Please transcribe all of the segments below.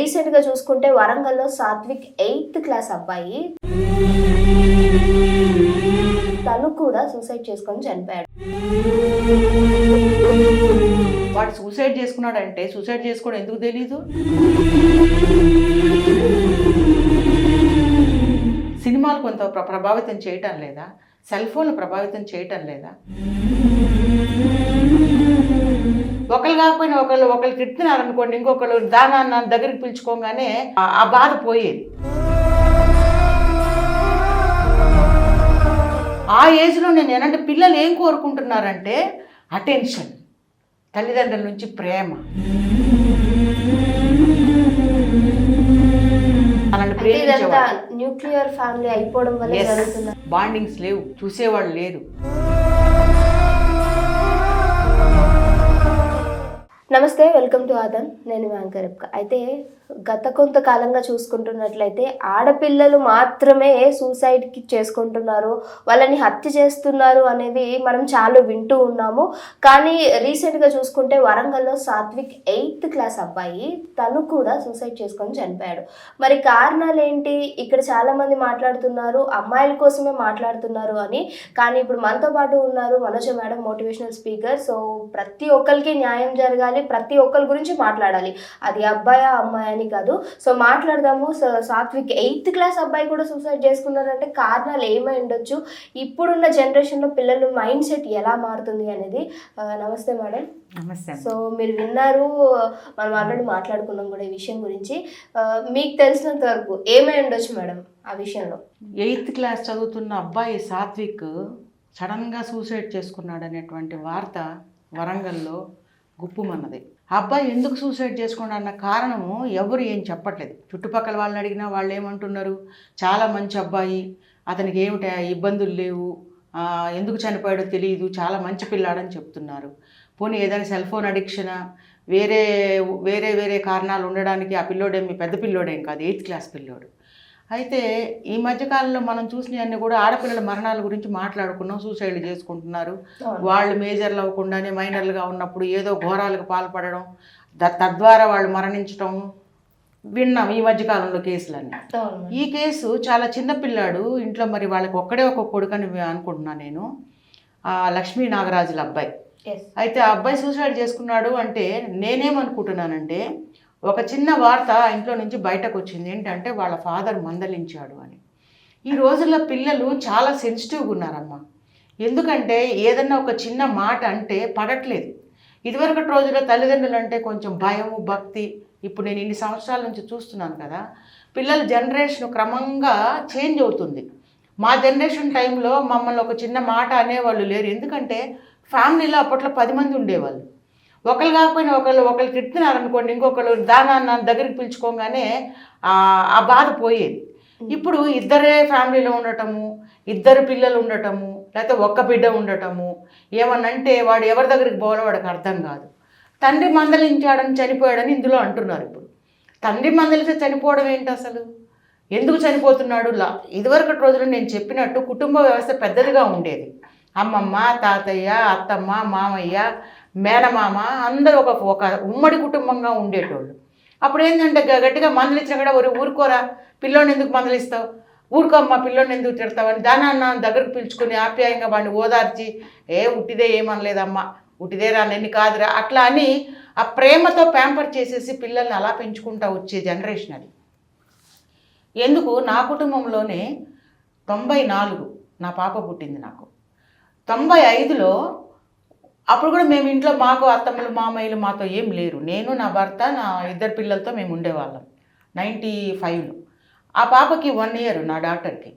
రీసెంట్గా చూసుకుంటే వరంగల్లో సాత్విక్ ఎయిత్ క్లాస్ అబ్బాయి తను కూడా సూసైడ్ చేసుకొని చనిపోయాడు. వాడు సూసైడ్ చేసుకున్నాడంటే సూసైడ్ చేసుకోవడం ఎందుకు తెలీదు? సినిమాలు కొంత ప్రభావితం చేయటం లేదా? సెల్ ఫోన్లు ప్రభావితం చేయటం లేదా? ఒకరు కాకపోయినా ఒకళ్ళు ఒకళ్ళు తిడుతున్నారనుకోండి ఇంకొకళ్ళు దానా నా దగ్గరికి పిలుచుకోగానే ఆ- బాధ పోయేది. ఆ ఏజ్లో నేను ఏంటంటే పిల్లలు ఏం కోరుకుంటున్నారంటే అటెన్షన్ తల్లిదండ్రుల నుంచి ప్రేమ. న్యూక్లియర్ ఫ్యామిలీ అయిపోవడం వల్ల బాండింగ్స్ లేవు. చూసేవాళ్ళు లేరు. నమస్తే వెల్కమ్ టు ఆదన్ నేను యాంకర్ అయితే గత కొంతకాలంగా చూసుకుంటున్నట్లయితే ఆడపిల్లలు మాత్రమే సూసైడ్కి చేసుకుంటున్నారు వాళ్ళని హత్య చేస్తున్నారు అనేది మనం చాలా వింటూ ఉన్నాము. కానీ రీసెంట్గా చూసుకుంటే వరంగల్లో సాత్విక్ ఎయిత్ క్లాస్ అబ్బాయి తను కూడా సూసైడ్ చేసుకొని చనిపోయాడు. మరి కారణాలు ఏంటి ఇక్కడ చాలామంది మాట్లాడుతున్నారు అమ్మాయిల కోసమే మాట్లాడుతున్నారు అని. కానీ ఇప్పుడు మనతో పాటు ఉన్నారు Manoja madam motivational speaker so ప్రతి ఒక్కరికి న్యాయం జరగాలి ప్రతి ఒక్కరి గురించి మాట్లాడాలి. అది అబ్బాయి అమ్మాయి అని కాదు. సో మాట్లాడదాము. సో సాత్విక్ ఎయిత్ క్లాస్ అబ్బాయి కూడా సూసైడ్ చేసుకున్నారంటే కారణాలు ఏమై ఉండొచ్చు? ఇప్పుడున్న జనరేషన్లో పిల్లల మైండ్ సెట్ ఎలా మారుతుంది అనేది నమస్తే మేడం. నమస్తే. సో మీరు విన్నారు మనం ఆల్రెడీ మాట్లాడుకున్నాం కూడా ఈ విషయం గురించి. మీకు తెలిసినంత వరకు ఏమై ఉండొచ్చు మేడం ఆ విషయంలో? ఎయిత్ క్లాస్ చదువుతున్న అబ్బాయి సాత్విక్ సడన్గా సూసైడ్ చేసుకున్నాడు అనేటువంటి వార్త వరంగల్లో గుప్పుమన్నది. మన్నది అబ్బాయి ఎందుకు సూసైడ్ చేసుకోండి అన్న కారణము ఎవరు ఏం చెప్పట్లేదు. చుట్టుపక్కల వాళ్ళని అడిగినా వాళ్ళు ఏమంటున్నారు? చాలా మంచి అబ్బాయి అతనికి ఏమిటి ఇబ్బందులు లేవు ఎందుకు చనిపోయాడో తెలియదు చాలా మంచి పిల్లాడని చెప్తున్నారు. పోనీ ఏదైనా సెల్ ఫోన్ అడిక్షనా? వేరే వేరే వేరే కారణాలు ఉండడానికి ఆ పిల్లోడేం పెద్ద పిల్లోడేం కాదు ఎయిత్ క్లాస్ పిల్లోడు. అయితే ఈ మధ్యకాలంలో మనం చూసినవన్నీ కూడా ఆడపిల్లల మరణాల గురించి మాట్లాడుకున్నాం సూసైడ్లు చేసుకుంటున్నారు. వాళ్ళు మేజర్లు అవ్వకుండానే మైనర్లుగా ఉన్నప్పుడు ఏదో ఘోరాలకు పాల్పడడం ద- తద్వారా వాళ్ళు మరణించడం విన్నాం ఈ మధ్యకాలంలో కేసులన్నీ. ఈ కేసు చాలా చిన్న పిల్లాడు ఇంట్లో మరి వాళ్ళకి ఒక్కడే ఒక కొడుకని అనుకుంటున్నాను నేను. ఆ లక్ష్మీ నాగరాజుల అబ్బాయి. అయితే ఆ అబ్బాయి సూసైడ్ చేసుకున్నాడు అంటే నేనేమనుకుంటున్నానంటే ఒక చిన్న వార్త ఇంట్లో నుంచి బయటకు వచ్చింది. ఏంటంటే వాళ్ళ ఫాదర్ మందలించాడు అని. ఈ రోజుల్లో పిల్లలు చాలా సెన్సిటివ్గా ఉన్నారమ్మా. ఎందుకంటే ఏదన్నా ఒక చిన్న మాట అంటే పడట్లేదు. ఇదివరకటి రోజుల్లో తల్లిదండ్రులు అంటే కొంచెం భయము భక్తి. ఇప్పుడు నేను ఇన్ని సంవత్సరాల నుంచి చూస్తున్నాను కదా. పిల్లల జనరేషన్ క్రమంగా చేంజ్ అవుతుంది. మా జనరేషన్ టైంలో మమ్మల్ని ఒక చిన్న మాట అనేవాళ్ళు లేరు. ఎందుకంటే ఫ్యామిలీలో అప్పట్లో పది మంది ఉండేవాళ్ళు. ఒకరు కాకపోయినా ఒకళ్ళు ఒకళ్ళు తిడుతున్నారనుకోండి ఇంకొకళ్ళు దానా నా దగ్గరికి పిలుచుకోగానే ఆ బాధ పోయేది. ఇప్పుడు ఇద్దరే ఫ్యామిలీలో ఉండటము ఇద్దరు పిల్లలు ఉండటము లేకపోతే ఒక్క బిడ్డ ఉండటము ఏమనంటే వాడు ఎవరి దగ్గరికి పోవాలో వాడికి అర్థం కాదు. తండ్రి మందలించాడని చనిపోయాడని ఇందులో అంటున్నారు ఇప్పుడు. తండ్రి మందలిస్తే చనిపోవడం ఏంటి అసలు? ఎందుకు చనిపోతున్నాడు? లా ఇదివరకటి రోజుల్లో నేను చెప్పినట్టు కుటుంబ వ్యవస్థ పెద్దదిగా ఉండేది. అమ్మమ్మ తాతయ్య అత్తమ్మ మామయ్య మేనమామ అందరూ ఒక ఒక ఉమ్మడి కుటుంబంగా ఉండేటోళ్ళు. అప్పుడు ఏంటంటే గట్టిగా గట్టిగా ఇచ్చినా కూడా ఒరి ఊరుకోరా పిల్లోని ఎందుకు మందలిస్తావు ఊరుకోమ్మ పిల్లోని ఎందుకు తిడతావని దాని అన్న దగ్గరకు పిలుచుకొని ఆప్యాయంగా వాడిని ఓదార్చి ఏ ఉట్టిదే ఏమనలేదమ్మా ఉట్టిదే రా నేను కాదురా అట్లా అని ఆ ప్రేమతో ప్యాంపర్ చేసేసి పిల్లల్ని అలా పెంచుకుంటా వచ్చే జనరేషన్ అది. ఎందుకు? నా కుటుంబంలోనే తొంభై నాలుగు నా పాప పుట్టింది నాకు. తొంభై ఐదులో అప్పుడు కూడా మేము ఇంట్లో మాకు అత్తమ్మలు మామయ్యలు మాతో ఏం లేరు. నేను నా భర్త నా ఇద్దరు పిల్లలతో మేము ఉండేవాళ్ళం. నైంటీ ఫైవ్లో. ఆ పాపకి వన్ ఇయర్ నా డాక్టర్కి.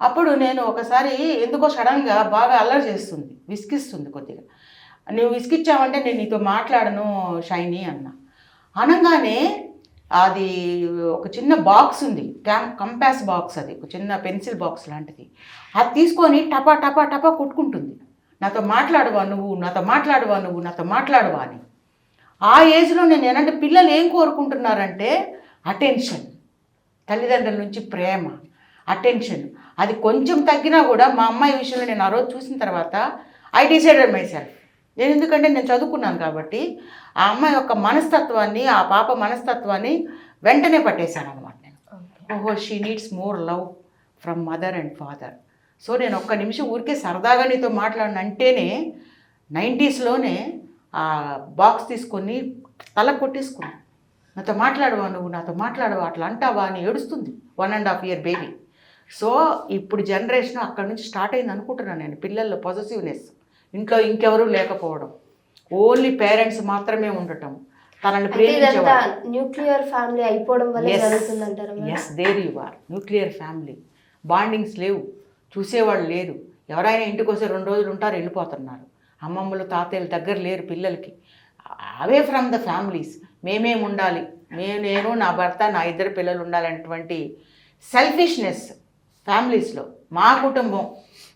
అప్పుడు నేను ఒకసారి ఎందుకో సడన్గా బాగా అల్లరి చేస్తుంది విసిగిస్తుంది కొద్దిగా. నువ్వు విసికిచ్చావంటే నేను నీతో మాట్లాడను షైనీ అన్న. అనగానే అది ఒక చిన్న బాక్స్ ఉంది క్యాం కంపాస్ బాక్స్ అది ఒక చిన్న పెన్సిల్ బాక్స్ లాంటిది. అది తీసుకొని టపా టపా టపా కొట్టుకుంటుంది. నాతో మాట్లాడవా నువ్వు? నాతో మాట్లాడవా నువ్వు? నాతో మాట్లాడవా అని. ఆ ఏజ్లో నేను ఏంటంటే పిల్లలు ఏం కోరుకుంటున్నారంటే అటెన్షన్. తల్లిదండ్రుల నుంచి ప్రేమ అటెన్షన్. అది కొంచెం తగ్గినా కూడా మా అమ్మాయి విషయంలో నేను ఆ రోజు చూసిన తర్వాత ఐ డిసైడెడ్ మై సెల్ఫ్. నేను ఎందుకంటే నేను చదువుకున్నాను కాబట్టి ఆ అమ్మాయి యొక్క మనస్తత్వాన్ని ఆ పాప మనస్తత్వాన్ని వెంటనే పట్టేశాను అనమాట నేను ఓహో she needs more love from mother and father so నేను ఒక్క నిమిషం ఊరికే సరదాగా నీతో మాట్లాడిన అంటేనే నైంటీస్లోనే ఆ బాక్స్ తీసుకొని తల కొట్టేసుకున్నాను నాతో మాట్లాడవా నువ్వు? నాతో మాట్లాడవా? అట్లా అంటావా అని ఏడుస్తుంది. One and half year baby so ఇప్పుడు జనరేషన్ అక్కడ నుంచి స్టార్ట్ అయింది అనుకుంటున్నాను నేను పిల్లల్లో పాజిటివ్నెస్ ఇంట్లో ఇంకెవరూ లేకపోవడం. ఓన్లీ పేరెంట్స్ మాత్రమే ఉండటం. తనని ప్రేమించేవాడు న్యూక్లియర్ ఫ్యామిలీ అయిపోవడం వల్ల జరుగుతుందంటారా madam? Yes there you are nuclear family bondings లేవు. చూసేవాళ్ళు లేరు. ఎవరైనా ఇంటికి వస్తే రెండు రోజులు ఉంటారు వెళ్ళిపోతున్నారు. అమ్మమ్మలు తాతయ్యలు దగ్గర లేరు పిల్లలకి. Away from the families. మేమేం ఉండాలి? మే నేను నా భర్త నా ఇద్దరు పిల్లలు ఉండాలనేటువంటి సెల్ఫిష్నెస్ ఫ్యామిలీస్లో. మా కుటుంబం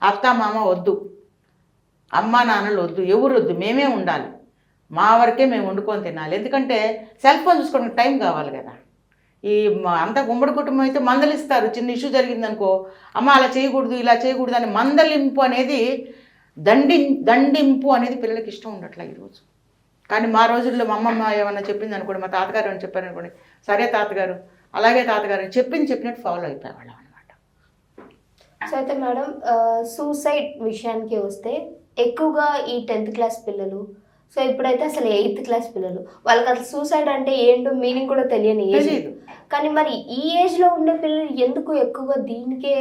అత్త మామ వద్దు. అమ్మ నాన్నలు వద్దు. ఎవరు వద్దు? మేమే ఉండాలి. మా వరకే మేము వండుకొని తినాలి. ఎందుకంటే సెల్ ఫోన్ చూసుకోవడానికి టైం కావాలి కదా. ఈ అంత గుమ్మడి కుటుంబం అయితే మందలిస్తారు. చిన్న ఇష్యూ జరిగిందనుకో అమ్మ అలా చేయకూడదు ఇలా చేయకూడదు అని మందలింపు అనేది దండి దండింపు అనేది పిల్లలకి ఇష్టం ఉండట్లే ఈరోజు కానీ మా రోజుల్లో మా అమ్మమ్మ ఏమన్నా చెప్పింది అనుకోండి మా తాతగారు అని చెప్పారు అనుకోండి సరే తాతగారు అలాగే తాతగారు చెప్పింది చెప్పినట్టు ఫాలో అయిపోయేవాళ్ళం అనమాట సో అయితే మేడం సూసైడ్ విషయానికి వస్తే ఎక్కువగా ఈ టెన్త్ క్లాస్ పిల్లలు సో ఇప్పుడైతే అసలు ఎయిత్ క్లాస్ పిల్లలు. వాళ్ళకి అసలు సూసైడ్ అంటే ఏంటో మీనింగ్ కూడా తెలియని ఏజ్. కానీ మరి ఈ ఏజ్లో ఉండే పిల్లలు ఎందుకు ఎక్కువగా దీనికే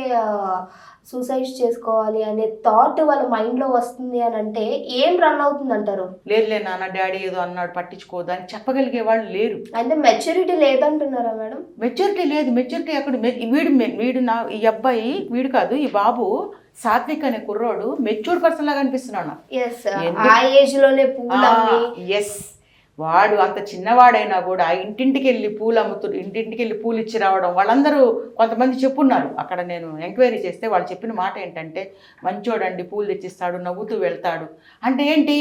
సూసైడ్ చేసుకోవాలి అనే థాట్ వాళ్ళ మైండ్లో వస్తుంది అని అంటే ఏం రన్ అవుతుంది అంటారు లేదులే నాన్న డాడీ ఏదో అన్నాడు పట్టించుకోదు అని చెప్పగలిగే వాళ్ళు లేరు. అంటే మెచ్యూరిటీ లేదంటున్నారా మేడం? మెచ్యూరిటీ లేదు మెచ్యూరిటీ అక్కడ వీడు వీడు నా ఈ అబ్బాయి వీడు కాదు ఈ బాబు సాత్విక్ అనే కుర్రోడు మెచ్యూర్డ్ పర్సన్ లాగా అనిపిస్తున్నాడు నాకు. ఎస్ వాడు అంత చిన్నవాడైనా కూడా ఇంటింటికి వెళ్ళి పూలు అమ్ముతూ ఇంటింటికి వెళ్ళి పూలు ఇచ్చి రావడం వాళ్ళందరూ కొంతమంది చెప్పున్నారు. అక్కడ నేను ఎంక్వైరీ చేస్తే వాళ్ళు చెప్పిన మాట ఏంటంటే మంచోడండి పూలు తెచ్చిస్తాడు నవ్వుతూ వెళ్తాడు. అంటే ఏంటి?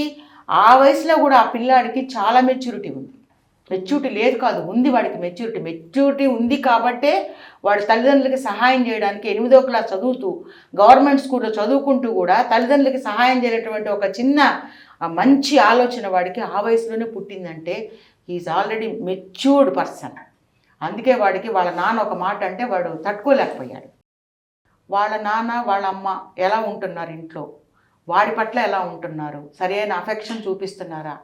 ఆ వయసులో కూడా ఆ పిల్లాడికి చాలా మెచ్యూరిటీ ఉంది. మెచ్యూరిటీ లేదు కాదు ఉంది వాడికి మెచ్యూరిటీ. మెచ్యూరిటీ ఉంది కాబట్టే వాడి తల్లిదండ్రులకి సహాయం చేయడానికి ఎనిమిదో క్లాస్ చదువుతూ గవర్నమెంట్ స్కూల్లో చదువుకుంటూ కూడా తల్లిదండ్రులకి సహాయం చేయనటువంటి ఒక చిన్న మంచి ఆలోచన వాడికి ఆ వయసులోనే పుట్టిందంటే ఈజ్ ఆల్రెడీ మెచ్యూర్డ్ పర్సన్ అందుకే వాడికి వాళ్ళ నాన్న ఒక మాట అంటే వాడు తట్టుకోలేకపోయాడు. వాళ్ళ నాన్న వాళ్ళ అమ్మ ఎలా ఉంటున్నారు ఇంట్లో? వాడి పట్ల ఎలా ఉంటున్నారు? సరైన అఫెక్షన్ చూపిస్తున్నారా?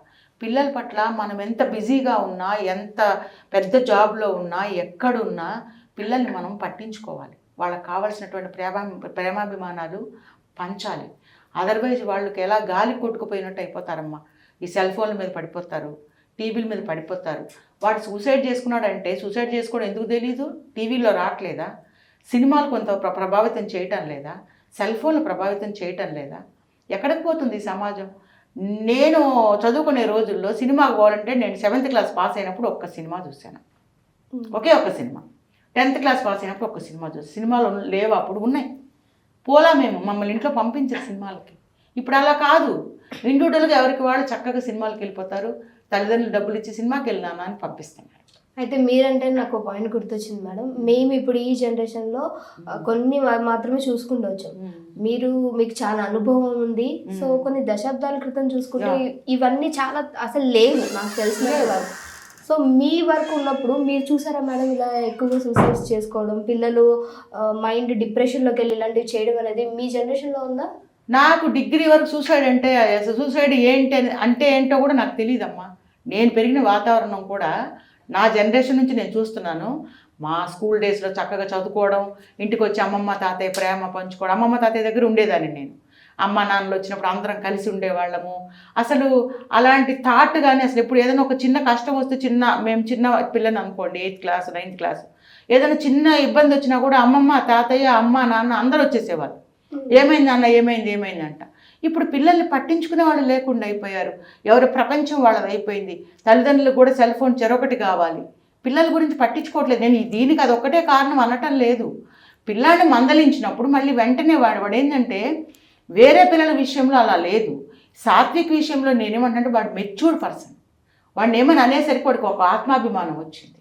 పిల్లల పట్ల మనం ఎంత బిజీగా ఉన్నా ఎంత పెద్ద జాబ్లో ఉన్నా ఎక్కడున్నా పిల్లల్ని మనం పట్టించుకోవాలి. వాళ్ళకి కావాల్సినటువంటి ప్రేమ ప్రేమాభిమానాలు పంచాలి. అదర్వైజ్ వాళ్ళకి ఎలా గాలి కొట్టుకుపోయినట్టు అయిపోతారమ్మా. ఈ సెల్ ఫోన్ల మీద పడిపోతారు టీవీల మీద పడిపోతారు. వాడు సూసైడ్ చేసుకున్నాడంటే సూసైడ్ చేసుకోవడం ఎందుకు తెలీదు? టీవీలో రావట్లేదా? సినిమాలు కొంత ప్రభావితం చేయటం లేదా? సెల్ ఫోన్లు ప్రభావితం చేయటం లేదా? ఎక్కడికి పోతుంది ఈ సమాజం? నేను చదువుకునే రోజుల్లో సినిమాకి పోవాలంటే నేను సెవెంత్ క్లాస్ పాస్ అయినప్పుడు ఒక్క సినిమా చూశాను. ఒకే ఒక్క సినిమా. టెన్త్ క్లాస్ పాస్ అయినప్పుడు ఒక్క సినిమా చూసి సినిమాలు లేవు అప్పుడు ఉన్నాయి. పోలా మేము మమ్మల్ని ఇంట్లో పంపించారు సినిమాలకి. ఇప్పుడు అలా కాదు. ఇండివిజువల్గా ఎవరికి వాళ్ళు చక్కగా సినిమాలకు వెళ్ళిపోతారు. తల్లిదండ్రులు డబ్బులు ఇచ్చి సినిమాకి వెళ్ళినానా అని పంపిస్తున్నారు అయితే మీరంటే నాకు ఒక పాయింట్ గుర్తొచ్చింది మేడం. మేము ఇప్పుడు ఈ జనరేషన్లో కొన్ని మాత్రమే చూసుకుంటవచ్చు మీరు మీకు చాలా అనుభవం ఉంది. సో కొన్ని దశాబ్దాల క్రితం చూసుకుంటే. ఇవన్నీ చాలా అసలు లేవు నాకు తెలిసినట్టు కాదు సో మీ వర్క్ ఉన్నప్పుడు మీరు చూసారా మేడం ఇలా ఎక్కువగా సూసైడ్స్ చేసుకోవడం? పిల్లలు మైండ్ డిప్రెషన్లోకి వెళ్ళి ఇలాంటివి చేయడం అనేది మీ జనరేషన్లో ఉందా? నాకు డిగ్రీ వరకు సూసైడ్ అంటే సూసైడ్ ఏంటి అంటే ఏంటో కూడా నాకు తెలియదమ్మా నేను పెరిగిన వాతావరణం కూడా నా జనరేషన్ నుంచి నేను చూస్తున్నాను మా స్కూల్ డేస్లో చక్కగా చదువుకోవడం ఇంటికి వచ్చి అమ్మమ్మ తాతయ్య ప్రేమ పంచుకోవడం అమ్మమ్మ తాతయ్య దగ్గర ఉండేదాన్ని నేను. అమ్మ నాన్నలు వచ్చినప్పుడు అందరం కలిసి ఉండేవాళ్ళము. అసలు అలాంటి థాట్ కానీ అసలు ఎప్పుడు ఏదైనా ఒక చిన్న కష్టం వస్తే చిన్న మేము చిన్న పిల్లని అనుకోండి ఎయిత్ క్లాస్ నైన్త్ క్లాస్ ఏదైనా చిన్న ఇబ్బంది వచ్చినా కూడా అమ్మమ్మ తాతయ్య అమ్మ నాన్న అందరూ వచ్చేసేవాళ్ళు. ఏమైంది అన్న ఏమైంది ఏమైంది అంట. ఇప్పుడు పిల్లల్ని పట్టించుకునే వాళ్ళు లేకుండా అయిపోయారు. ఎవరి ప్రపంచం వాళ్ళది అయిపోయింది. తల్లిదండ్రులు కూడా సెల్ ఫోన్ చెరొకటి కావాలి. పిల్లల గురించి పట్టించుకోవట్లేదు. నేను దీనికి అది ఒక్కటే కారణం అనటం లేదు. పిల్లాడిని మందలించినప్పుడు మళ్ళీ వెంటనే వాడు వాడు ఏంటంటే వేరే పిల్లల విషయంలో అలా లేదు. సాత్విక్ విషయంలో నేనేమంటే వాడు మెచ్యూర్డ్ పర్సన్ వాడిని ఏమని అనేసరికి వాడికి ఒక ఆత్మాభిమానం వచ్చింది.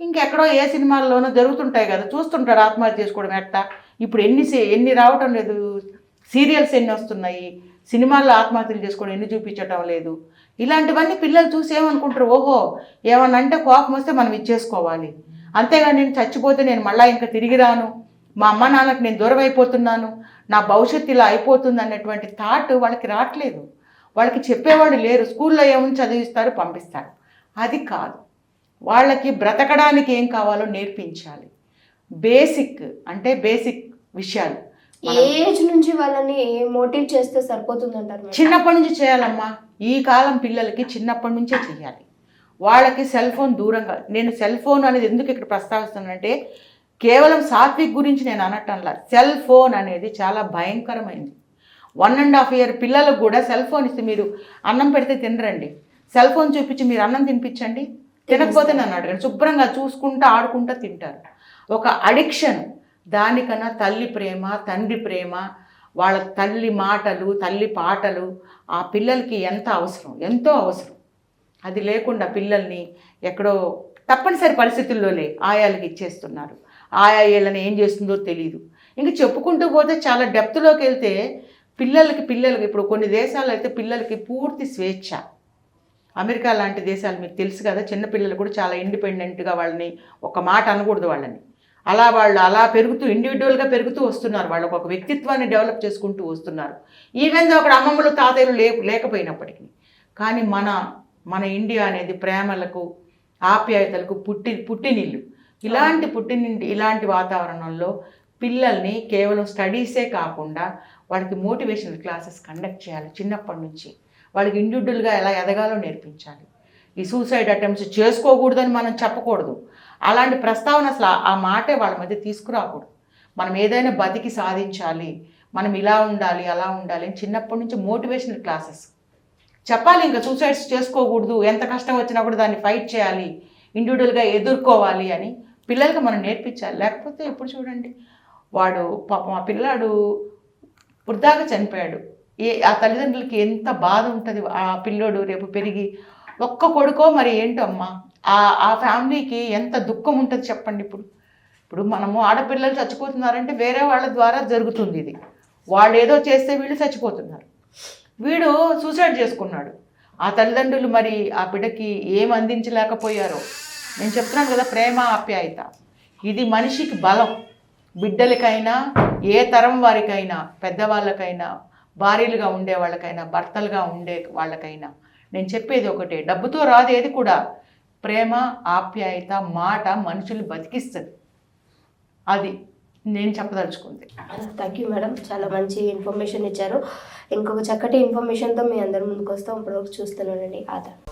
ఇంకెక్కడో ఏ సినిమాల్లోనో జరుగుతుంటాయి కదా చూస్తుంటాడు ఆత్మహత్య చేసుకోవడం ఎట్టా? ఇప్పుడు ఎన్ని ఎన్ని రావటం లేదు. సీరియల్స్ ఎన్ని వస్తున్నాయి? సినిమాల్లో ఆత్మహత్యలు చేసుకోవడం ఎన్ని చూపించటం లేదు? ఇలాంటివన్నీ పిల్లలు చూసి ఏమనుకుంటారు? ఓహో ఏమన్నా అంటే కోపం వస్తే మనం ఇచ్చేసుకోవాలి. అంతేగాని నేను చచ్చిపోతే నేను మళ్ళీ ఇంకా తిరిగి రాను. మా అమ్మ నాన్నకి నేను దూరం అయిపోతున్నాను. నా భవిష్యత్తు ఇలా అయిపోతుంది అన్నటువంటి థాట్ వాళ్ళకి రావట్లేదు. వాళ్ళకి చెప్పేవాళ్ళు లేరు. స్కూల్లో ఏమని చదివిస్తారు పంపిస్తారు. అది కాదు. వాళ్ళకి బ్రతకడానికి ఏం కావాలో నేర్పించాలి. బేసిక్ అంటే బేసిక్ విషయాలు. ఏ ఏజ్ నుంచి వాళ్ళని మోటివ్ చేస్తే సరిపోతుంది అంటారు చిన్నప్పటి నుంచి చేయాలమ్మా. ఈ కాలం పిల్లలకి చిన్నప్పటి నుంచే చేయాలి. వాళ్ళకి సెల్ ఫోన్ దూరంగా నేను సెల్ ఫోన్ అనేది ఎందుకు ఇక్కడ ప్రస్తావిస్తున్నానంటే కేవలం సాత్విక్ గురించి నేను అనటంలా. సెల్ ఫోన్ అనేది చాలా భయంకరమైంది. వన్ అండ్ హాఫ్ ఇయర్ పిల్లలకు కూడా సెల్ ఫోన్ ఇస్తే మీరు అన్నం పెడితే తినరండి. సెల్ ఫోన్ చూపించి మీరు అన్నం తినిపించండి. తినకపోతే నన్ను అడగండి. శుభ్రంగా చూసుకుంటూ ఆడుకుంటూ తింటారు. ఒక అడిక్షన్ దానికన్నా తల్లి ప్రేమ తండ్రి ప్రేమ వాళ్ళ తల్లి మాటలు తల్లి పాటలు ఆ పిల్లలకి ఎంత అవసరం? ఎంతో అవసరం. అది లేకుండా పిల్లల్ని ఎక్కడో తప్పనిసరి పరిస్థితుల్లోనే ఆయాలకి ఇచ్చేస్తున్నారు. ఆయా ఏళ్ళని ఏం చేస్తుందో తెలియదు ఇంక చెప్పుకుంటూ పోతే చాలా డెప్త్లోకి వెళ్తే పిల్లలకి పిల్లలకి ఇప్పుడు కొన్ని దేశాలు అయితే పిల్లలకి పూర్తి స్వేచ్ఛ. అమెరికా లాంటి దేశాలు మీకు తెలుసు కదా చిన్నపిల్లలు కూడా చాలా ఇండిపెండెంట్గా వాళ్ళని ఒక మాట అనకూడదు వాళ్ళని. అలా వాళ్ళు అలా పెరుగుతూ ఇండివిజువల్గా పెరుగుతూ వస్తున్నారు. వాళ్ళు ఒక వ్యక్తిత్వాన్ని డెవలప్ చేసుకుంటూ వస్తున్నారు. ఈవెన్ అక్కడ అమ్మమ్మలు తాతయ్యలు లే లేకపోయినప్పటికీ. కానీ మన మన ఇండియా అనేది ప్రేమలకు ఆప్యాయతలకు పుట్టి పుట్టినిల్లు. ఇలాంటి పుట్టినింటి ఇలాంటి వాతావరణంలో పిల్లల్ని కేవలం స్టడీసే కాకుండా వాళ్ళకి మోటివేషనల్ క్లాసెస్ కండక్ట్ చేయాలి చిన్నప్పటి నుంచి. వాళ్ళకి ఇండివిజువల్గా ఎలా ఎదగాలో నేర్పించాలి. ఈ సూసైడ్ అటెంప్ట్స్ చేసుకోకూడదని మనం చెప్పకూడదు. అలాంటి ప్రస్తావన అసలు ఆ- మాటే వాళ్ళ మధ్య తీసుకురాకూడదు. మనం ఏదైనా బతికి సాధించాలి మనం ఇలా ఉండాలి అలా ఉండాలి అని చిన్నప్పటి నుంచి మోటివేషనల్ క్లాసెస్. చెప్పాలి ఇంకా సూసైడ్స్ చేసుకోకూడదు ఎంత కష్టం వచ్చినా కూడా దాన్ని ఫైట్ చేయాలి ఇండివిజువల్గా ఎదుర్కోవాలి అని పిల్లలకి మనం నేర్పించాలి. లేకపోతే ఇప్పుడు చూడండి వాడు పాపం ఆ పిల్లాడు వృద్ధాగా చనిపోయాడు. ఏ ఆ తల్లిదండ్రులకి ఎంత బాధ ఉంటుంది ఆ పిల్లోడు రేపు పెరిగి ఒక్క కొడుకో మరి ఏంటో అమ్మా? ఆ ఫ్యామిలీకి ఎంత దుఃఖం ఉంటుంది చెప్పండి ఇప్పుడు. ఇప్పుడు మనము ఆడపిల్లలు చచ్చిపోతున్నారంటే వేరే వాళ్ళ ద్వారా జరుగుతుంది ఇది. వాళ్ళు ఏదో చేస్తే వీళ్ళు చచ్చిపోతున్నారు. వీడు సూసైడ్ చేసుకున్నాడు. ఆ తల్లిదండ్రులు మరి ఆ బిడ్డకి ఏం అందించలేకపోయారో. నేను చెప్తున్నాను కదా ప్రేమ ఆప్యాయత. ఇది మనిషికి బలం. బిడ్డలకైనా ఏ తరం వారికైనా పెద్దవాళ్ళకైనా భార్యలుగా ఉండే వాళ్ళకైనా భర్తలుగా ఉండే వాళ్ళకైనా. నేను చెప్పేది ఒకటే డబ్బుతో రాదు ఏది కూడా ప్రేమ ఆప్యాయత మాట మనుషులు బతికిస్తుంది. అది నేను చెప్పదలుచుకుంది. థ్యాంక్ యూ మేడం చాలా మంచి ఇన్ఫర్మేషన్ ఇచ్చారు. ఇంకొక చక్కటి ఇన్ఫర్మేషన్తో మీ అందరి ముందుకు వస్తాం. ఇప్పుడు చూస్తున్నానండి ఆధార్